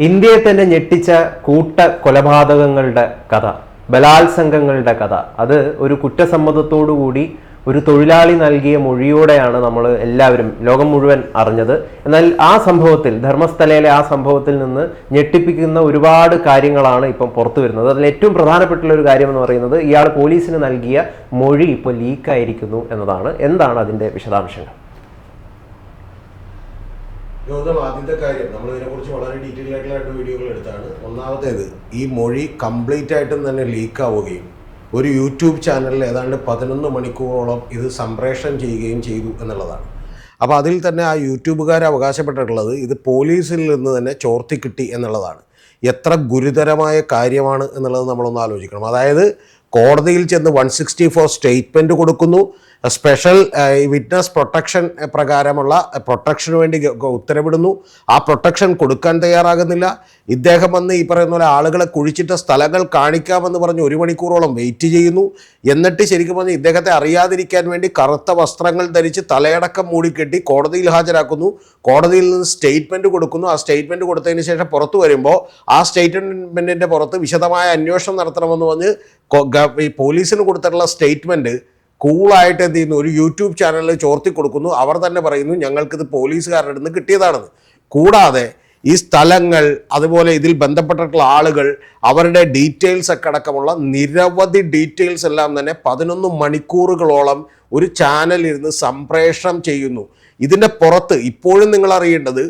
ഇന്ത്യയെ തന്നെ ഞെട്ടിച്ച കൂട്ട കൊലപാതകങ്ങളുടെ കഥ ബലാത്സംഗങ്ങളുടെ കഥ. അത് ഒരു കുറ്റസമ്മതത്തോടുകൂടി ഒരു തൊഴിലാളി നൽകിയ മൊഴിയോടെയാണ് നമ്മൾ എല്ലാവരും ലോകം മുഴുവൻ അറിഞ്ഞത്. എന്നാൽ ആ സംഭവത്തിൽ ധർമ്മസ്ഥലയിലെ ആ സംഭവത്തിൽ നിന്ന് ഞെട്ടിപ്പിക്കുന്ന ഒരുപാട് കാര്യങ്ങളാണ് ഇപ്പം പുറത്തു വരുന്നത്. അതിൽ ഏറ്റവും പ്രധാനപ്പെട്ടുള്ള ഒരു കാര്യം എന്ന് പറയുന്നത് ഇയാൾ പോലീസിന് നൽകിയ മൊഴി ഇപ്പോൾ ലീക്കായിരിക്കുന്നു എന്നതാണ്. എന്താണ് അതിന്റെ വിശദാംശങ്ങൾ? ഗൗതം ആദ്യത്തെ കാര്യം. നമ്മൾ ഇതിനെക്കുറിച്ച് വളരെ ഡീറ്റെയിൽ ആയിട്ടുള്ള വീഡിയോകൾ എടുത്താണ്. ഒന്നാമത്തേത് ഈ മൊഴി കംപ്ലീറ്റ് ആയിട്ടും തന്നെ ലീക്ക് ആവുകയും ഒരു യൂട്യൂബ് ചാനലിൽ ഏതാണ്ട് പതിനൊന്ന് മണിക്കൂറോളം ഇത് സംപ്രേഷണം ചെയ്യുകയും ചെയ്തു എന്നുള്ളതാണ്. അപ്പോൾ അതിൽ തന്നെ ആ യൂട്യൂബുകാർ അവകാശപ്പെട്ടിട്ടുള്ളത് ഇത് പോലീസിൽ നിന്ന് തന്നെ ചോർത്തി കിട്ടി എന്നുള്ളതാണ്. എത്ര ഗുരുതരമായ കാര്യമാണ് എന്നുള്ളത് നമ്മളൊന്ന് ആലോചിക്കണം. അതായത് കോടതിയിൽ ചെന്ന് വൺ സിക്സ്റ്റി ഫോർ സ്റ്റേറ്റ്മെന്റ് കൊടുക്കുന്നു സ്പെഷ്യൽ വിറ്റ്നസ് പ്രൊട്ടക്ഷൻ പ്രകാരമുള്ള പ്രൊട്ടക്ഷന് വേണ്ടി ഗ- ഗ- ഉത്തരവിടുന്നു. ആ പ്രൊട്ടക്ഷൻ കൊടുക്കാൻ തയ്യാറാകുന്നില്ല. ഇദ്ദേഹം വന്ന് ഈ പറയുന്ന പോലെ ആളുകളെ കുഴിച്ചിട്ട സ്ഥലങ്ങൾ കാണിക്കാമെന്ന് പറഞ്ഞ് ഒരു മണിക്കൂറോളം വെയിറ്റ് ചെയ്യുന്നു. എന്നിട്ട് ശരിക്കും പറഞ്ഞ് ഇദ്ദേഹത്തെ അറിയാതിരിക്കാൻ വേണ്ടി കറുത്ത വസ്ത്രങ്ങൾ ധരിച്ച് തലയടക്കം മൂടിക്കെട്ടി കോടതിയിൽ ഹാജരാക്കുന്നു. കോടതിയിൽ നിന്ന് സ്റ്റേറ്റ്മെന്റ് കൊടുക്കുന്നു. ആ സ്റ്റേറ്റ്മെന്റ് കൊടുത്തതിന് ശേഷം പുറത്തു വരുമ്പോൾ ആ സ്റ്റേറ്റ്മെന്റിന്റെ പുറത്ത് വിശദമായ അന്വേഷണം നടത്തണമെന്ന് പറഞ്ഞ് ഈ പോലീസിന് കൊടുത്തിട്ടുള്ള സ്റ്റേറ്റ്മെന്റ് കൂളായിട്ട് എന്ത് ചെയ്യുന്നു? ഒരു യൂട്യൂബ് ചാനലിൽ ചോർത്തി കൊടുക്കുന്നു. അവർ തന്നെ പറയുന്നു ഞങ്ങൾക്കിത് പോലീസുകാരുടെ നിന്ന് കിട്ടിയതാണെന്ന്. കൂടാതെ ഈ സ്ഥലങ്ങൾ അതുപോലെ ഇതിൽ ബന്ധപ്പെട്ടിട്ടുള്ള ആളുകൾ അവരുടെ ഡീറ്റെയിൽസ് ഒക്കെ അടക്കമുള്ള നിരവധി ഡീറ്റെയിൽസ് എല്ലാം തന്നെ പതിനൊന്ന് മണിക്കൂറുകളോളം ഒരു ചാനലിരുന്ന് സംപ്രേഷണം ചെയ്യുന്നു. ഇതിന്റെ പുറത്ത് ഇപ്പോഴും നിങ്ങൾ അറിയേണ്ടത്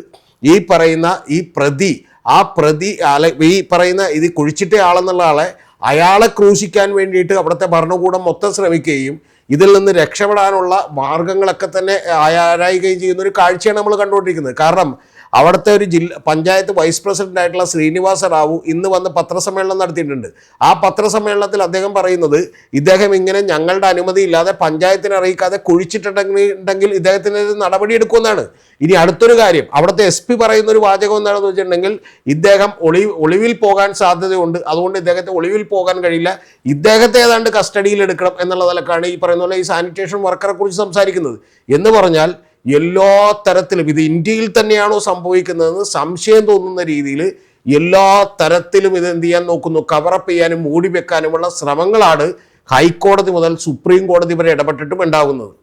ഈ പറയുന്ന ഈ പ്രതി ആ പ്രതി അല്ല ഈ പറയുന്ന ഇത് കുഴിച്ചിട്ട ആളെന്നുള്ള ആളെ അയാളെ ക്രൂശിക്കാൻ വേണ്ടിയിട്ട് അവിടുത്തെ ഭരണകൂടം മൊത്തം ശ്രമിക്കുകയും ഇതിൽ നിന്ന് രക്ഷപ്പെടാനുള്ള മാർഗങ്ങളൊക്കെ തന്നെ ആരായുകയും ചെയ്യുന്ന ഒരു കാഴ്ചയാണ് നമ്മൾ കണ്ടുകൊണ്ടിരിക്കുന്നത്. കാരണം അവിടുത്തെ ഒരു ജില്ല പഞ്ചായത്ത് വൈസ് പ്രസിഡന്റ് ആയിട്ടുള്ള ശ്രീനിവാസ റാവു ഇന്ന് വന്ന് പത്രസമ്മേളനം നടത്തിയിട്ടുണ്ട്. ആ പത്രസമ്മേളനത്തിൽ അദ്ദേഹം പറയുന്നത് ഇദ്ദേഹം ഇങ്ങനെ ഞങ്ങളുടെ അനുമതി ഇല്ലാതെ പഞ്ചായത്തിനെ അറിയിക്കാതെ കുഴിച്ചിട്ടുണ്ടെങ്കിൽ ഇദ്ദേഹത്തിനെതിരെ നടപടിയെടുക്കുമെന്നാണ്. ഇനി അടുത്തൊരു കാര്യം അവിടുത്തെ എസ് പി പറയുന്ന ഒരു വാചകം എന്താണെന്ന് വെച്ചിട്ടുണ്ടെങ്കിൽ ഇദ്ദേഹം ഒളി ഒളിവിൽ പോകാൻ സാധ്യതയുണ്ട്. അതുകൊണ്ട് ഇദ്ദേഹത്തെ ഒളിവിൽ പോകാൻ കഴിയില്ല. ഇദ്ദേഹത്തെ ഏതാണ്ട് കസ്റ്റഡിയിൽ എടുക്കണം എന്നുള്ള നിലക്കാണ് ഈ പറയുന്ന പോലെ ഈ സാനിറ്റേഷൻ വർക്കറെ കുറിച്ച് സംസാരിക്കുന്നത്. എന്ന് പറഞ്ഞാൽ എല്ലാ തരത്തിലും ഇത് ഇന്ത്യയിൽ തന്നെയാണോ സംഭവിക്കുന്നതെന്ന് സംശയം തോന്നുന്ന രീതിയിൽ എല്ലാ തരത്തിലും ഇത് എന്ത് ചെയ്യാൻ നോക്കുന്നു? കവറപ്പ് ചെയ്യാനും മൂടി വെക്കാനുമുള്ള ശ്രമങ്ങളാണ് ഹൈക്കോടതി മുതൽ സുപ്രീം കോടതി വരെ ഇടപെട്ടിട്ടും ഉണ്ടാകുന്നത്.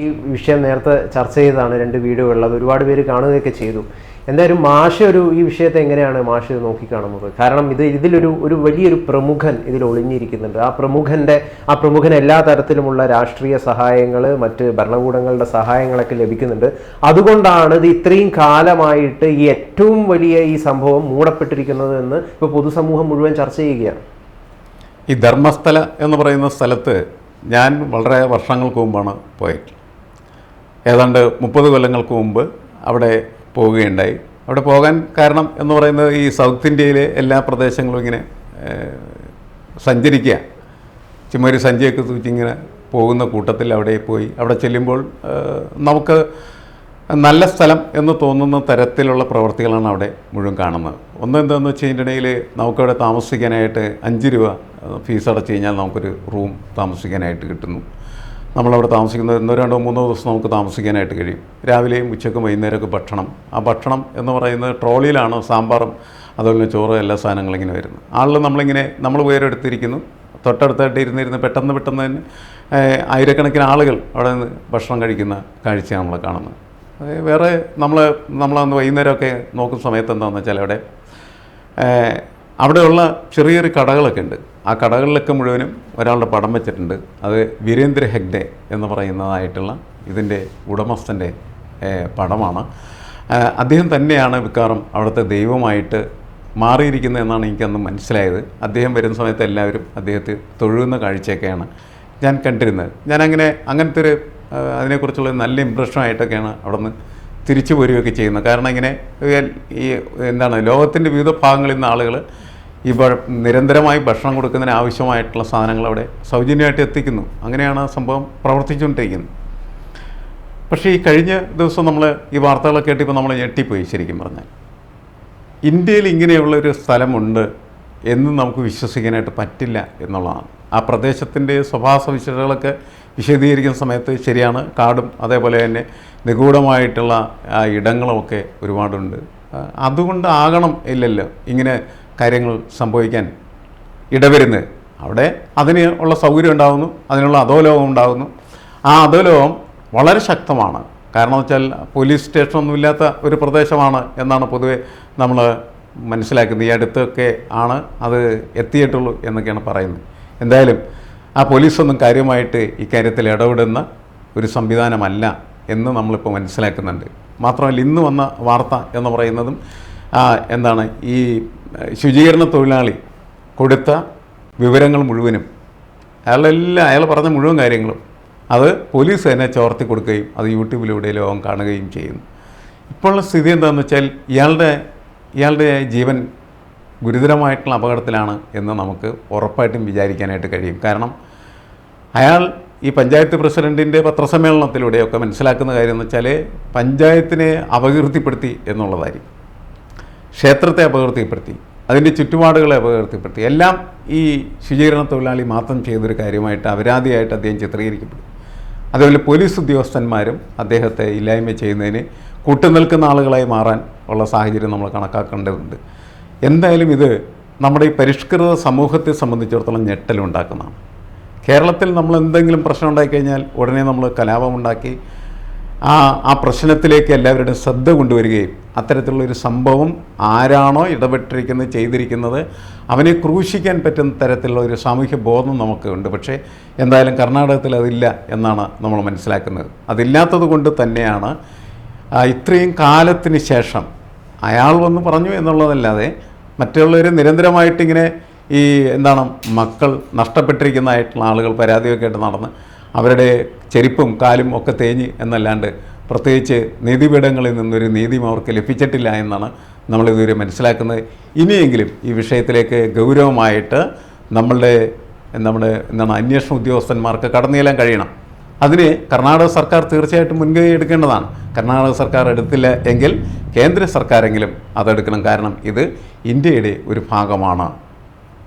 ഈ വിഷയം നേരത്തെ ചർച്ച ചെയ്തതാണ് രണ്ട് വീഡിയോകളിൽ അത് ഒരുപാട് പേര് കാണുകയൊക്കെ ചെയ്തു. എന്തായാലും മാഷ ഒരു ഈ വിഷയത്തെ എങ്ങനെയാണ് മാഷ നോക്കിക്കാണുന്നത്? കാരണം ഇത് ഇതിലൊരു ഒരു വലിയൊരു പ്രമുഖൻ ഇതിൽ ഒളിഞ്ഞിരിക്കുന്നുണ്ട്. ആ പ്രമുഖന്റെ ആ പ്രമുഖൻ എല്ലാ തരത്തിലുമുള്ള രാഷ്ട്രീയ സഹായങ്ങൾ മറ്റ് ഭരണകൂടങ്ങളുടെ സഹായങ്ങളൊക്കെ ലഭിക്കുന്നുണ്ട്. അതുകൊണ്ടാണ് ഇത് ഇത്രയും കാലമായിട്ട് ഈ ഏറ്റവും വലിയ ഈ സംഭവം മൂടപ്പെട്ടിരിക്കുന്നത് എന്ന് ഇപ്പോൾ പൊതുസമൂഹം മുഴുവൻ ചർച്ച ചെയ്യുകയാണ്. ഈ ധർമ്മസ്ഥല എന്ന് പറയുന്ന സ്ഥലത്ത് ഞാൻ വളരെ വർഷങ്ങൾക്ക് മുമ്പാണ് പോയത്. ഏതാണ്ട് മുപ്പത് കൊല്ലങ്ങൾക്ക് മുമ്പ് അവിടെ പോവുകയുണ്ടായി. അവിടെ പോകാൻ കാരണം എന്ന് പറയുന്നത് ഈ സൗത്ത് ഇന്ത്യയിലെ എല്ലാ പ്രദേശങ്ങളും ഇങ്ങനെ സഞ്ചരിക്കുക. ചുമ്മാ ഒരു സഞ്ചിയൊക്കെ തൂച്ചിങ്ങനെ പോകുന്ന കൂട്ടത്തിൽ അവിടെ പോയി. അവിടെ ചെല്ലുമ്പോൾ നമുക്ക് നല്ല സ്ഥലം എന്ന് തോന്നുന്ന തരത്തിലുള്ള പ്രവൃത്തികളാണ് അവിടെ മുഴുവൻ കാണുന്നത്. ഒന്ന് എന്താണെന്ന് വെച്ച് കഴിഞ്ഞിട്ടുണ്ടെങ്കിൽ നമുക്കവിടെ താമസിക്കാനായിട്ട് അഞ്ച് രൂപ ഫീസ് അടച്ചു കഴിഞ്ഞാൽ നമുക്കൊരു റൂം താമസിക്കാനായിട്ട് കിട്ടുന്നു. നമ്മളവിടെ താമസിക്കുന്നത് ഒന്നോ രണ്ടോ മൂന്നോ ദിവസം നമുക്ക് താമസിക്കാനായിട്ട് കഴിയും. രാവിലെയും ഉച്ചയ്ക്കും വൈകുന്നേരമൊക്കെ ഭക്ഷണം. ആ ഭക്ഷണം എന്ന് പറയുന്നത് ട്രോളിയിലാണ് സാമ്പാറും അതുപോലെ ചോറും എല്ലാ സാധനങ്ങളും ഇങ്ങനെ വരുന്നത്. ആളിൽ നമ്മളിങ്ങനെ നമ്മൾ ഉയരെടുത്തിരിക്കുന്നു തൊട്ടടുത്തായിട്ട് ഇരുന്നിരുന്ന് പെട്ടെന്ന് പെട്ടെന്ന് തന്നെ ആയിരക്കണക്കിന് ആളുകൾ അവിടെ നിന്ന് ഭക്ഷണം കഴിക്കുന്ന കാഴ്ചയാണ് നമ്മൾ കാണുന്നത്. വേറെ നമ്മൾ നമ്മളന്ന് വൈകുന്നേരമൊക്കെ നോക്കുന്ന സമയത്ത് എന്താണെന്ന് വെച്ചാൽ അവിടെ അവിടെയുള്ള ചെറിയൊരു കടകളൊക്കെ ഉണ്ട്. ആ കടകളിലൊക്കെ മുഴുവനും ഒരാളുടെ പടം വെച്ചിട്ടുണ്ട്. അത് വീരേന്ദ്ര ഹെഗ്ഡെ എന്ന് പറയുന്നതായിട്ടുള്ള ഇതിന്റെ ഉടമസ്ഥന്റെ പടമാണ്. അദ്ദേഹം തന്നെയാണ് മിക്കവാറും അവിടുത്തെ ദൈവമായിട്ട് മാറിയിരിക്കുന്നത് എന്നാണ് എനിക്കന്ന് മനസ്സിലായത്. അദ്ദേഹം വരുന്ന സമയത്ത് എല്ലാവരും അദ്ദേഹത്തെ തൊഴുന്ന കാഴ്ചയൊക്കെയാണ് ഞാൻ കണ്ടിരുന്നത്. ഞാനങ്ങനെ അങ്ങനത്തെ ഒരു അതിനെക്കുറിച്ചുള്ള നല്ല ഇമ്പ്രഷനായിട്ടൊക്കെയാണ് അവിടെ നിന്ന് തിരിച്ചു പോരുകയൊക്കെ ചെയ്യുന്നത്. കാരണം ഇങ്ങനെ ഈ എന്താണ് ലോകത്തിന്റെ വിവിധ ഭാഗങ്ങളിൽ നിന്ന് ആളുകൾ ഈ നിരന്തരമായി ഭക്ഷണം കൊടുക്കുന്നതിന് ആവശ്യമായിട്ടുള്ള സാധനങ്ങൾ അവിടെ സൗജന്യമായിട്ട് എത്തിക്കുന്നു. അങ്ങനെയാണ് ആ സംഭവം പ്രവർത്തിച്ചുകൊണ്ടിരിക്കുന്നത്. പക്ഷേ ഈ കഴിഞ്ഞ ദിവസം നമ്മൾ ഈ വാർത്തകളൊക്കെ കേട്ടിപ്പോൾ നമ്മൾ ഞെട്ടിപ്പോയി ശരിക്കും പറഞ്ഞാൽ. ഇന്ത്യയിൽ ഇങ്ങനെയുള്ള ഒരു സ്ഥലമുണ്ട് എന്ന് നമുക്ക് വിശ്വസിക്കാനായിട്ട് പറ്റില്ല എന്നുള്ളതാണ്. ആ പ്രദേശത്തിന്റെ സ്വഭാവ സവിശേഷതകളൊക്കെ വിശദീകരിക്കുന്ന സമയത്ത് ശരിയാണ് കാടും അതേപോലെ തന്നെ നിഗൂഢമായിട്ടുള്ള ഇടങ്ങളുമൊക്കെ ഒരുപാടുണ്ട്. അതുകൊണ്ട് ആകണം ഇല്ലല്ലോ ഇങ്ങനെ കാര്യങ്ങൾ സംഭവിക്കാൻ ഇടവരുന്നത് അവിടെ അതിന് ഉള്ള സൗകര്യം ഉണ്ടാകുന്നു അതിനുള്ള അധോലോകം ഉണ്ടാകുന്നു ആ അധോലോകം വളരെ ശക്തമാണ്. കാരണം വെച്ചാൽ പോലീസ് സ്റ്റേഷനൊന്നും ഇല്ലാത്ത ഒരു പ്രദേശമാണ് എന്നാണ് പൊതുവെ നമ്മൾ മനസ്സിലാക്കുന്നത്. ഈ അടുത്തൊക്കെ ആണ് അത് എത്തിയിട്ടുള്ളൂ എന്നൊക്കെയാണ് പറയുന്നത്. എന്തായാലും ആ പോലീസൊന്നും കാര്യമായിട്ട് ഇക്കാര്യത്തിൽ ഇടപെടുന്ന ഒരു സംവിധാനമല്ല എന്ന് നമ്മളിപ്പോൾ മനസ്സിലാക്കുന്നുണ്ട്. മാത്രമല്ല ഇന്ന് വന്ന വാർത്ത എന്ന് പറയുന്നതും എന്താണ് ഈ ശുചീകരണ തൊഴിലാളി കൊടുത്ത വിവരങ്ങൾ മുഴുവനും അയാളെല്ലാം അയാൾ പറഞ്ഞ മുഴുവൻ കാര്യങ്ങളും അത് പോലീസ് തന്നെ ചോർത്തി കൊടുക്കുകയും അത് യൂട്യൂബിലൂടെ ലോകം കാണുകയും ചെയ്യുന്നു. ഇപ്പോഴുള്ള സ്ഥിതി എന്താണെന്ന് വെച്ചാൽ ഇയാളുടെ ഇയാളുടെ ജീവൻ ഗുരുതരമായിട്ടുള്ള അപകടത്തിലാണ് എന്ന് നമുക്ക് ഉറപ്പായിട്ടും വിചാരിക്കാനായിട്ട് കഴിയും. കാരണം അയാൾ ഈ പഞ്ചായത്ത് പ്രസിഡന്റിന്റെ പത്രസമ്മേളനത്തിലൂടെയൊക്കെ മനസ്സിലാക്കുന്ന കാര്യം എന്ന് വെച്ചാൽ പഞ്ചായത്തിനെ അപകീർത്തിപ്പെടുത്തി എന്നുള്ളതായിരിക്കും. ക്ഷേത്രത്തെ അപകീർത്തിപ്പെടുത്തി അതിന്റെ ചുറ്റുപാടുകളെ അപകീർത്തിപ്പെടുത്തി എല്ലാം ഈ ശുചീകരണ തൊഴിലാളി മാത്രം ചെയ്തൊരു കാര്യമായിട്ട് അപരാധിയായിട്ട് അദ്ദേഹം ചിത്രീകരിക്കപ്പെടും. അതുപോലെ പോലീസ് ഉദ്യോഗസ്ഥന്മാരും അദ്ദേഹത്തെ ഇല്ലായ്മ ചെയ്യുന്നതിന് കൂട്ടുനിൽക്കുന്ന ആളുകളായി മാറാൻ ഉള്ള സാഹചര്യം നമ്മൾ കണക്കാക്കേണ്ടതുണ്ട്. എന്തായാലും ഇത് നമ്മുടെ ഈ പരിഷ്കൃത സമൂഹത്തെ സംബന്ധിച്ചിടത്തോളം ഞെട്ടലുണ്ടാക്കുന്നതാണ്. കേരളത്തിൽ നമ്മൾ എന്തെങ്കിലും പ്രശ്നം ഉണ്ടായിക്കഴിഞ്ഞാൽ ഉടനെ നമ്മൾ കലാപമുണ്ടാക്കി ആ ആ പ്രശ്നത്തിലേക്ക് എല്ലാവരുടെയും ശ്രദ്ധ കൊണ്ടുവരികയും അത്തരത്തിലുള്ള ഒരു സംഭവം ആരാണോ ഇടപെട്ടിരിക്കുന്നത് ചെയ്തിരിക്കുന്നത് അവനെ ക്രൂശിക്കാൻ പറ്റുന്ന തരത്തിലുള്ള ഒരു സാമൂഹ്യ ബോധം നമുക്ക് ഉണ്ട് പക്ഷേ എന്തായാലും കർണാടകത്തിൽ അതില്ല എന്നാണ് നമ്മൾ മനസ്സിലാക്കുന്നത്. അതില്ലാത്തത് കൊണ്ട് തന്നെയാണ് ഇത്രയും കാലത്തിന് ശേഷം അയാൾ വന്ന് പറഞ്ഞു എന്നുള്ളതല്ലാതെ മറ്റുള്ളവർ നിരന്തരമായിട്ടിങ്ങനെ ഈ എന്താണ് മക്കൾ നഷ്ടപ്പെട്ടിരിക്കുന്നതായിട്ടുള്ള ആളുകൾ പരാതിയൊക്കെ ആയിട്ട് നടന്ന് അവരുടെ ചെരുപ്പും കാലും ഒക്കെ തേഞ്ഞ് എന്നല്ലാണ്ട് പ്രത്യേകിച്ച് നീതിപീഠങ്ങളിൽ നിന്നൊരു നീതിയും അവർക്ക് ലഭിച്ചിട്ടില്ല എന്നാണ് നമ്മളിതുവരെ മനസ്സിലാക്കുന്നത്. ഇനിയെങ്കിലും ഈ വിഷയത്തിലേക്ക് ഗൗരവമായിട്ട് നമ്മളുടെ നമ്മുടെ എന്താണ് അന്വേഷണ ഉദ്യോഗസ്ഥന്മാർക്ക് കടന്നു കഴിയണം. അതിന് കർണാടക സർക്കാർ തീർച്ചയായിട്ടും മുൻകൈ എടുക്കേണ്ടതാണ്. കർണാടക സർക്കാർ എടുത്തില്ല എങ്കിൽ കേന്ദ്ര സർക്കാരെങ്കിലും അതെടുക്കണം. കാരണം ഇത് ഇന്ത്യയുടെ ഒരു ഭാഗമാണ്.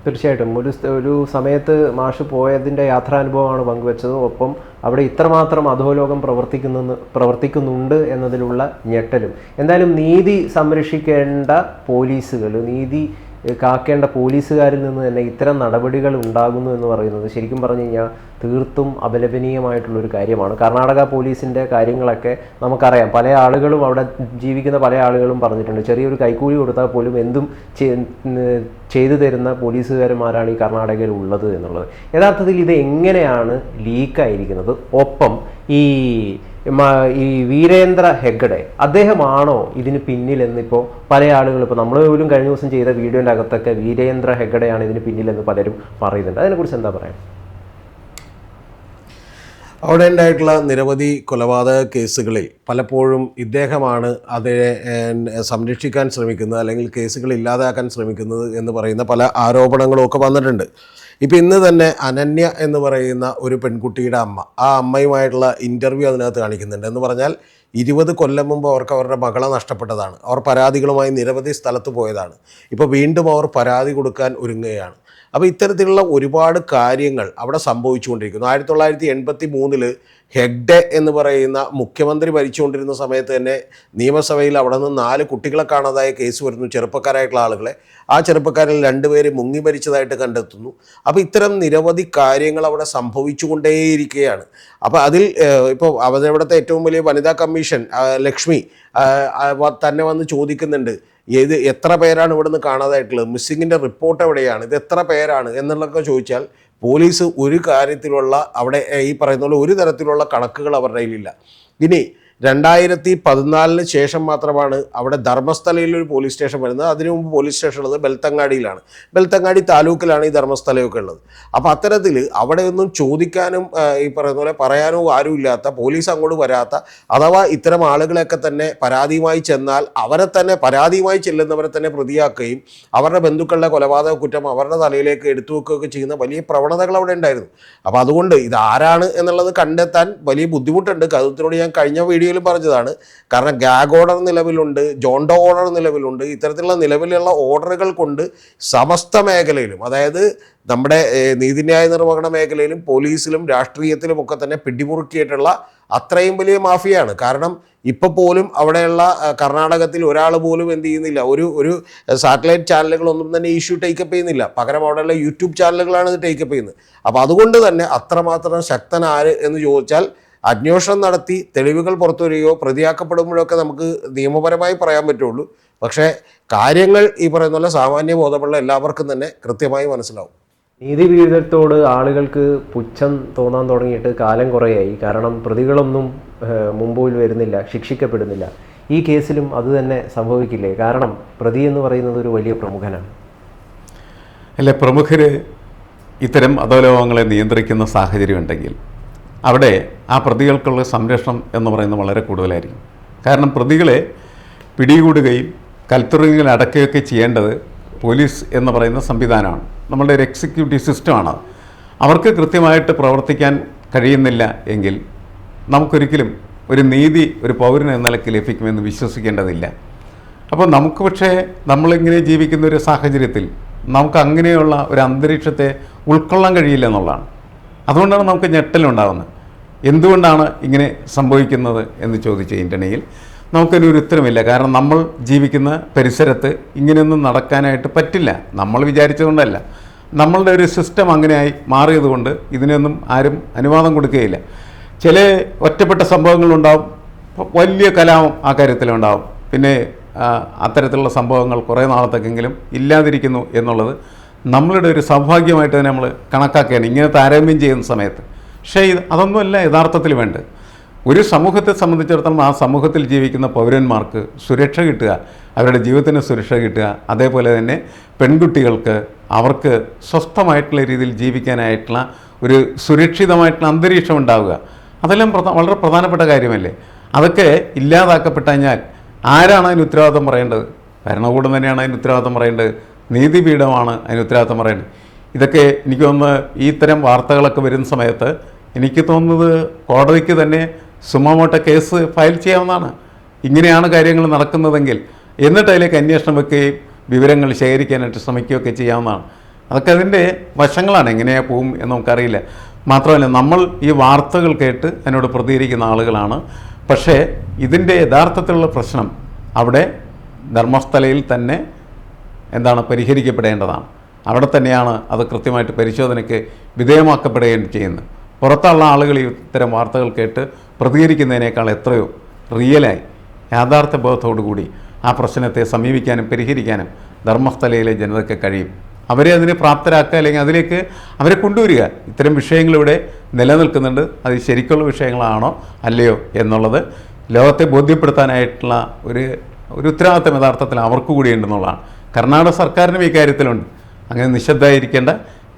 തീർച്ചയായിട്ടും. ഒരു ഒരു സമയത്ത് മാഷ് പോയതിന്റെ യാത്രാനുഭവമാണ് പങ്കുവച്ചത്. ഒപ്പം അവിടെ ഇത്രമാത്രം അധോലോകം പ്രവർത്തിക്കുന്നു പ്രവർത്തിക്കുന്നുണ്ട് എന്നതിലുള്ള ഞെട്ടലും. എന്തായാലും നീതി സംരക്ഷിക്കേണ്ട പോലീസുകൾ നീതി കാക്കേണ്ട പോലീസുകാരിൽ നിന്ന് തന്നെ ഇത്തരം നടപടികൾ ഉണ്ടാകുന്നു എന്ന് പറയുന്നത് ശരിക്കും പറഞ്ഞു കഴിഞ്ഞാൽ തീർത്തും അപലപനീയമായിട്ടുള്ളൊരു കാര്യമാണ്. കർണാടക പോലീസിന്റെ കാര്യങ്ങളൊക്കെ നമുക്കറിയാം. പല ആളുകളും അവിടെ ജീവിക്കുന്ന പല ആളുകളും പറഞ്ഞിട്ടുണ്ട്. ചെറിയൊരു കൈക്കൂലി കൊടുത്താൽ പോലും എന്തും ചെയ്തു തരുന്ന പോലീസുകാരന്മാരാണ് ഈ കർണാടകയിൽ ഉള്ളത് എന്നുള്ളത്. യഥാർത്ഥത്തിൽ ഇത് എങ്ങനെയാണ് ലീക്കായിരിക്കുന്നത്? ഒപ്പം ഈ ഈ വീരേന്ദ്ര ഹെഗ്ഡെ അദ്ദേഹമാണോ ഇതിന് പിന്നിലെന്ന് ഇപ്പോൾ പല ആളുകൾ ഇപ്പോൾ നമ്മൾ പോലും കഴിഞ്ഞ ദിവസം ചെയ്ത വീഡിയോന്റെ അകത്തൊക്കെ വീരേന്ദ്ര ഹെഗ്ഡെയാണ് ഇതിന് പിന്നിലെന്ന് പലരും പറയുന്നുണ്ട്. അതിനെക്കുറിച്ച് എന്താ പറയാൻ അവിടെ ഉണ്ടായിട്ടുള്ള നിരവധി കൊലപാതക കേസുകളിൽ പലപ്പോഴും ഇദ്ദേഹമാണ് അതിനെ സംരക്ഷിക്കാൻ ശ്രമിക്കുന്നത് അല്ലെങ്കിൽ കേസുകൾ ഇല്ലാതാക്കാൻ ശ്രമിക്കുന്നത് എന്ന് പറയുന്ന പല ആരോപണങ്ങളും ഒക്കെ വന്നിട്ടുണ്ട്. ഇപ്പം ഇന്ന് തന്നെ അനന്യ എന്ന് പറയുന്ന ഒരു പെൺകുട്ടിയുടെ അമ്മ ആ അമ്മയുമായിട്ടുള്ള ഇന്റർവ്യൂ അതിനകത്ത് കാണിക്കുന്നുണ്ട്. എന്ന് പറഞ്ഞാൽ ഇരുപത് കൊല്ലം മുമ്പ് അവർക്ക് അവരുടെ മകളെ നഷ്ടപ്പെട്ടതാണ്. അവർ പരാതികളുമായി നിരവധി സ്ഥലത്ത് പോയതാണ്. ഇപ്പോൾ വീണ്ടും അവർ പരാതി കൊടുക്കാൻ ഒരുങ്ങുകയാണ്. അപ്പോൾ ഇത്തരത്തിലുള്ള ഒരുപാട് കാര്യങ്ങൾ അവിടെ സംഭവിച്ചുകൊണ്ടിരിക്കുന്നു. ആയിരത്തി തൊള്ളായിരത്തി എൺപത്തി മൂന്നിൽ ഹെഗ്ഡെ എന്ന് പറയുന്ന മുഖ്യമന്ത്രി ഭരിച്ചുകൊണ്ടിരുന്ന സമയത്ത് തന്നെ നിയമസഭയിൽ അവിടെ നിന്ന് നാല് കുട്ടികളെ കാണാതായ കേസ് വരുന്നു ചെറുപ്പക്കാരായിട്ടുള്ള ആളുകളെ. ആ ചെറുപ്പക്കാരിൽ രണ്ടുപേര് മുങ്ങി മരിച്ചതായിട്ട് കണ്ടെത്തുന്നു. അപ്പോൾ ഇത്തരം നിരവധി കാര്യങ്ങൾ അവിടെ സംഭവിച്ചുകൊണ്ടേയിരിക്കുകയാണ്. അപ്പോൾ അതിൽ ഇപ്പോൾ അവിടുത്തെ ഏറ്റവും വലിയ വനിതാ കമ്മീഷൻ ലക്ഷ്മി തന്നെ വന്ന് ചോദിക്കുന്നുണ്ട് ഏത് എത്ര പേരാണ് ഇവിടുന്ന് കാണാതായിട്ടുള്ളത്? മിസ്സിങ്ങിന്റെ റിപ്പോർട്ട് എവിടെയാണ്? ഇത് എത്ര പേരാണ്? എന്നുള്ളതൊക്കെ ചോദിച്ചാൽ പോലീസ് ഒരു കാര്യത്തിലുള്ള അവിടെ ഈ പറയുന്ന പോലെ ഒരു തരത്തിലുള്ള കണക്കുകൾ അവരുടെ കയ്യിലില്ല. ഇനി രണ്ടായിരത്തി പതിനാലിന് ശേഷം മാത്രമാണ് അവിടെ ധർമ്മസ്ഥലയിൽ ഒരു പോലീസ് സ്റ്റേഷൻ വരുന്നത്. അതിനു മുമ്പ് പോലീസ് സ്റ്റേഷൻ ഉള്ളത് ബെൽത്തങ്ങാടിയിലാണ്. ബെൽത്തങ്ങാടി താലൂക്കിലാണ് ഈ ധർമ്മസ്ഥലയൊക്കെ ഉള്ളത്. അപ്പോൾ അത്തരത്തിൽ അവിടെ ഒന്നും ചോദിക്കാനും ഈ പറയുന്ന പോലെ പറയാനോ ആരും ഇല്ലാത്ത പോലീസ് അങ്ങോട്ട് വരാത്ത അഥവാ ഇത്തരം ആളുകളെയൊക്കെ തന്നെ പരാതിയുമായി ചെന്നാൽ അവരെ തന്നെ പരാതിയുമായി ചെല്ലുന്നവരെ തന്നെ പ്രതിയാക്കുകയും അവരുടെ ബന്ധുക്കളുടെ കൊലപാതക കുറ്റം അവരുടെ തലയിലേക്ക് എടുത്തു വെക്കുകയൊക്കെ ചെയ്യുന്ന വലിയ പ്രവണതകൾ അവിടെ ഉണ്ടായിരുന്നു. അപ്പോൾ അതുകൊണ്ട് ഇത് ആരാണ് എന്നുള്ളത് കണ്ടെത്താൻ വലിയ ബുദ്ധിമുട്ടുണ്ട്. കഥത്തിനോട് ഞാൻ കഴിഞ്ഞ വീഡിയോയിൽ പറഞ്ഞതാണ്. കാരണം ഗാഗ് ഓർഡർ നിലവിലുണ്ട് ജോണ്ടോ ഓർഡർ നിലവിലുണ്ട്. ഇത്തരത്തിലുള്ള നിലവിലുള്ള ഓർഡറുകൾ കൊണ്ട് സമസ്ത മേഖലയിലും അതായത് നമ്മുടെ നീതിന്യായ നിർവഹണ മേഖലയിലും പോലീസിലും രാഷ്ട്രീയത്തിലും ഒക്കെ തന്നെ പിടിമുറുക്കിയിട്ടുള്ള അത്രയും വലിയ മാഫിയാണ്. കാരണം ഇപ്പൊ പോലും അവിടെയുള്ള കർണാടകത്തിൽ ഒരാൾ പോലും എന്ത് ചെയ്യുന്നില്ല. ഒരു ഒരു സാറ്റലൈറ്റ് ചാനലുകളൊന്നും തന്നെ ഇഷ്യൂ ടേക്കപ്പ് ചെയ്യുന്നില്ല. പകരം അവിടെയുള്ള യൂട്യൂബ് ചാനലുകളാണ് ഇത് ടേക്കപ്പ് ചെയ്യുന്നത്. അപ്പോൾ അതുകൊണ്ട് തന്നെ അത്രമാത്രം ശക്തനാര് എന്ന് ചോദിച്ചാൽ അന്വേഷണം നടത്തി തെളിവുകൾ പുറത്തു വരികയോ പ്രതിയാക്കപ്പെടുമ്പോഴൊക്കെ നമുക്ക് നിയമപരമായി പറയാൻ പറ്റുള്ളൂ. പക്ഷേ കാര്യങ്ങൾ ഈ പറയുന്ന പോലെ സാമാന്യ ബോധമുള്ള എല്ലാവർക്കും തന്നെ കൃത്യമായി മനസ്സിലാവും. നീതിപീഠത്തോട് ആളുകൾക്ക് പുച്ഛം തോന്നാൻ തുടങ്ങിയിട്ട് കാലം കുറേയായി. കാരണം പ്രതികളൊന്നും മുമ്പിൽ വരുന്നില്ല ശിക്ഷിക്കപ്പെടുന്നില്ല. ഈ കേസിലും അത് തന്നെ സംഭവിക്കില്ലേ? കാരണം പ്രതി എന്ന് പറയുന്നത് ഒരു വലിയ പ്രമുഖനാണ്. അല്ലെ പ്രമുഖർ ഇത്തരം അധോലോകങ്ങളെ നിയന്ത്രിക്കുന്ന സാഹചര്യം ഉണ്ടെങ്കിൽ അവിടെ ആ പ്രതികൾക്കുള്ള സംരക്ഷണം എന്ന് പറയുന്നത് വളരെ കൂടുതലായിരിക്കും. കാരണം പ്രതികളെ പിടികൂടുകയും കൽത്തുറങ്ങിൽ അടക്കുകയൊക്കെ ചെയ്യേണ്ടത് പോലീസ് എന്ന് പറയുന്ന സംവിധാനമാണ്. നമ്മളുടെ ഒരു എക്സിക്യൂട്ടീവ് സിസ്റ്റമാണ്. അവർക്ക് കൃത്യമായിട്ട് പ്രവർത്തിക്കാൻ കഴിയുന്നില്ല എങ്കിൽ നമുക്കൊരിക്കലും ഒരു നീതി ഒരു പൗരൻ എന്ന നിലയ്ക്ക് ലഭിക്കുമെന്ന് വിശ്വസിക്കേണ്ടതില്ല. അപ്പോൾ നമുക്ക് പക്ഷേ നമ്മളിങ്ങനെ ജീവിക്കുന്ന ഒരു സാഹചര്യത്തിൽ നമുക്ക് അങ്ങനെയുള്ള ഒരു അന്തരീക്ഷത്തെ ഉൾക്കൊള്ളാൻ കഴിയില്ല എന്നുള്ളതാണ്. അതുകൊണ്ടാണ് നമുക്ക് ഞെട്ടലുണ്ടാകുന്നത് എന്തുകൊണ്ടാണ് ഇങ്ങനെ സംഭവിക്കുന്നത് എന്ന് ചോദിച്ചു കഴിഞ്ഞിട്ടുണ്ടെങ്കിൽ നമുക്കൊരു ഉത്തരമില്ല. കാരണം നമ്മൾ ജീവിക്കുന്ന പരിസരത്ത് ഇങ്ങനെയൊന്നും നടക്കാനായിട്ട് പറ്റില്ല. നമ്മൾ വിചാരിച്ചതുകൊണ്ടല്ല. നമ്മളുടെ ഒരു സിസ്റ്റം അങ്ങനെയായി മാറിയതുകൊണ്ട് ഇതിനൊന്നും ആരും അനുവാദം കൊടുക്കുകയില്ല. ചില ഒറ്റപ്പെട്ട സംഭവങ്ങളുണ്ടാവും. വലിയ കലാപം ആ കാര്യത്തിലുണ്ടാവും. പിന്നെ അത്തരത്തിലുള്ള സംഭവങ്ങൾ കുറേ നാളത്തേക്കെങ്കിലും ഇല്ലാതിരിക്കുന്നു എന്നുള്ളത് നമ്മളുടെ ഒരു സൗഭാഗ്യമായിട്ട് തന്നെ നമ്മൾ കണക്കാക്കുകയാണ്. ഇങ്ങനെ താരതമ്യം ചെയ്യുന്ന സമയത്ത്. പക്ഷേ ഇത് അതൊന്നുമല്ല യഥാർത്ഥത്തിൽ വേണ്ടത്. ഒരു സമൂഹത്തെ സംബന്ധിച്ചിടത്തോളം ആ സമൂഹത്തിൽ ജീവിക്കുന്ന പൗരന്മാർക്ക് സുരക്ഷ കിട്ടുക അവരുടെ ജീവിതത്തിന് സുരക്ഷ കിട്ടുക അതേപോലെ തന്നെ പെൺകുട്ടികൾക്ക് അവർക്ക് സ്വസ്ഥമായിട്ടുള്ള രീതിയിൽ ജീവിക്കാനായിട്ടുള്ള ഒരു സുരക്ഷിതമായിട്ടുള്ള അന്തരീക്ഷം ഉണ്ടാവുക. അതെല്ലാം വളരെ പ്രധാനപ്പെട്ട കാര്യമല്ലേ? അതൊക്കെ ഇല്ലാതാക്കപ്പെട്ടു കഴിഞ്ഞാൽ ആരാണ് അതിന് ഉത്തരവാദിത്വം പറയേണ്ടത്? ഭരണകൂടം തന്നെയാണ് അതിന് ഉത്തരവാദിത്വം പറയേണ്ടത്. നീതിപീഠമാണ് അതിന് ഉത്തരവാദിത്തം പറയേണ്ടത് ഇതൊക്കെ എനിക്ക് തോന്നുന്നത് ഈ ഇത്തരം വാർത്തകളൊക്കെ വരുന്ന സമയത്ത് എനിക്ക് തോന്നുന്നത് കോടതിക്ക് തന്നെ സുമമോട്ട കേസ് ഫയൽ ചെയ്യാവുന്നതാണ്. ഇങ്ങനെയാണ് കാര്യങ്ങൾ നടക്കുന്നതെങ്കിൽ എന്നിട്ട് അതിലേക്ക് അന്വേഷണം വെക്കുകയും വിവരങ്ങൾ ശേഖരിക്കാനായിട്ട് ശ്രമിക്കുകയൊക്കെ ചെയ്യാവുന്നതാണ്. അതൊക്കെ അതിന്റെ വശങ്ങളാണ്. എങ്ങനെയാ പോവും എന്ന് നമുക്കറിയില്ല. മാത്രമല്ല നമ്മൾ ഈ വാർത്തകൾ കേട്ട് അതിനോട് പ്രതികരിക്കുന്ന ആളുകളാണ്. പക്ഷേ ഇതിന്റെ യഥാർത്ഥത്തിലുള്ള പ്രശ്നം അവിടെ ധർമ്മസ്ഥലയിൽ തന്നെ എന്താണ് പരിഹരിക്കപ്പെടേണ്ടതാണ്. അവിടെ തന്നെയാണ് അത് കൃത്യമായിട്ട് പരിശോധനയ്ക്ക് വിധേയമാക്കപ്പെടുകയും ചെയ്യുന്നത്. പുറത്തുള്ള ആളുകൾ ഇത്തരം വാർത്തകൾ കേട്ട് പ്രതികരിക്കുന്നതിനേക്കാൾ എത്രയോ റിയലായി. യാഥാർത്ഥ്യ ബോധത്തോടു കൂടി ആ പ്രശ്നത്തെ സമീപിക്കാനും പരിഹരിക്കാനും ധർമ്മസ്ഥലയിലെ ജനതയ്ക്ക് കഴിയും. അവരെ അതിനെ പ്രാപ്തരാക്കുക അല്ലെങ്കിൽ അതിലേക്ക് അവരെ കൊണ്ടുവരിക. ഇത്തരം വിഷയങ്ങളിവിടെ നിലനിൽക്കുന്നുണ്ട്. അത് ശരിക്കുള്ള വിഷയങ്ങളാണോ അല്ലയോ എന്നുള്ളത് ലോകത്തെ ബോധ്യപ്പെടുത്താനായിട്ടുള്ള ഒരു ഒരു ഉത്തരവാദിത്തം യഥാർത്ഥത്തിൽ അവർക്ക് കൂടിയുണ്ടെന്നുള്ളതാണ് കർണാടക സർക്കാരിനും ഈ കാര്യത്തിലുണ്ട്. അങ്ങനെ നിശബ്ദമായിരിക്കേണ്ട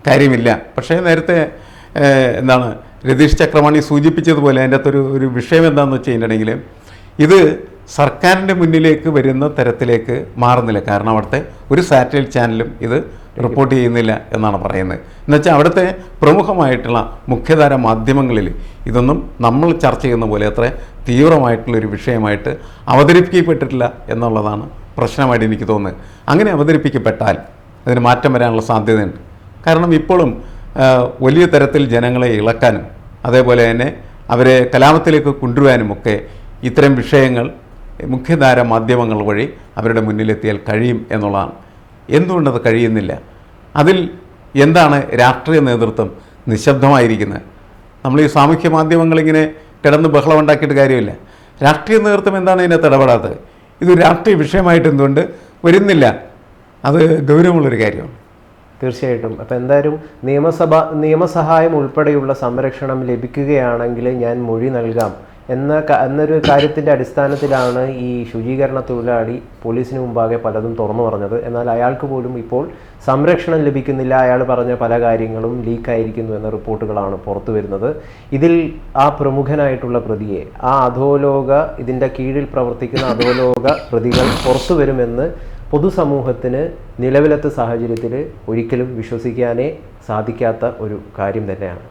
കാര്യമില്ല. പക്ഷേ നേരത്തെ എന്താണ് രതീഷ് ചക്രവാണി സൂചിപ്പിച്ചതുപോലെ അതിന്റെ അകത്തൊരു ഒരു വിഷയം എന്താണെന്ന് വെച്ച് കഴിഞ്ഞിട്ടുണ്ടെങ്കിൽ ഇത് സർക്കാരിന്റെ മുന്നിലേക്ക് വരുന്ന തരത്തിലേക്ക് മാറുന്നില്ല. കാരണം അവിടുത്തെ ഒരു സാറ്റലൈറ്റ് ചാനലും ഇത് റിപ്പോർട്ട് ചെയ്യുന്നില്ല എന്നാണ് പറയുന്നത്. എന്നുവെച്ചാൽ അവിടുത്തെ പ്രമുഖമായിട്ടുള്ള മുഖ്യധാര മാധ്യമങ്ങളിൽ ഇതൊന്നും നമ്മൾ ചർച്ച ചെയ്യുന്ന പോലെ അത്ര തീവ്രമായിട്ടുള്ളൊരു വിഷയമായിട്ട് അവതരിപ്പിക്കപ്പെട്ടിട്ടില്ല എന്നുള്ളതാണ് പ്രശ്നമായിട്ട് എനിക്ക് തോന്നുന്നത്. അങ്ങനെ അവതരിപ്പിക്കപ്പെട്ടാൽ അതിന് മാറ്റം വരാനുള്ള സാധ്യതയുണ്ട്. കാരണം ഇപ്പോഴും വലിയ തരത്തിൽ ജനങ്ങളെ ഇളക്കാനും അതേപോലെ തന്നെ അവരെ കലാപത്തിലേക്ക് കൊണ്ടുവരാനുമൊക്കെ ഇത്തരം വിഷയങ്ങൾ മുഖ്യധാര മാധ്യമങ്ങൾ വഴി അവരുടെ മുന്നിലെത്തിയാൽ കഴിയും എന്നുള്ളതാണ്. എന്തുകൊണ്ടത് കഴിയുന്നില്ല? അതിൽ എന്താണ് രാഷ്ട്രീയ നേതൃത്വം നിശബ്ദമായിരിക്കുന്നത്? നമ്മൾ ഈ സാമൂഹ്യ മാധ്യമങ്ങളിങ്ങനെ കിടന്ന് ബഹളം ഉണ്ടാക്കിയിട്ട് കാര്യമില്ല. രാഷ്ട്രീയ നേതൃത്വം എന്താണ് ഇതിനകത്ത് ഇടപെടാത്തത്? ഇത് രാഷ്ട്രീയ വിഷയമായിട്ട് എന്തുകൊണ്ട് വരുന്നില്ല? അത് ഗൗരവമുള്ളൊരു കാര്യമാണ്. തീർച്ചയായിട്ടും. അപ്പം എന്തായാലും നിയമസഭ നിയമസഹായം ഉൾപ്പെടെയുള്ള സംരക്ഷണം ലഭിക്കുകയാണെങ്കിൽ ഞാൻ മൊഴി നൽകാം. എന്ന എന്നൊരു കാര്യത്തിന്റെ അടിസ്ഥാനത്തിലാണ് ഈ ശുചീകരണ തൊഴിലാളി പോലീസിന് മുമ്പാകെ പലതും തുറന്നു പറഞ്ഞത്. എന്നാൽ അയാൾക്ക് പോലും ഇപ്പോൾ സംരക്ഷണം ലഭിക്കുന്നില്ല. അയാൾ പറഞ്ഞ പല കാര്യങ്ങളും ലീക്കായിരിക്കുന്നു എന്ന റിപ്പോർട്ടുകളാണ് പുറത്തു വരുന്നത്. ഇതിൽ ആ പ്രമുഖനായിട്ടുള്ള പ്രതിയെ ആ അധോലോക ഇതിന്റെ കീഴിൽ പ്രവർത്തിക്കുന്ന അധോലോക പ്രതികൾ പുറത്തു വരുമെന്ന് പൊതുസമൂഹത്തിന് നിലവിലത്തെ സാഹചര്യത്തിൽ ഒരിക്കലും വിശ്വസിക്കാനേ സാധിക്കാത്ത ഒരു കാര്യം തന്നെയാണ്.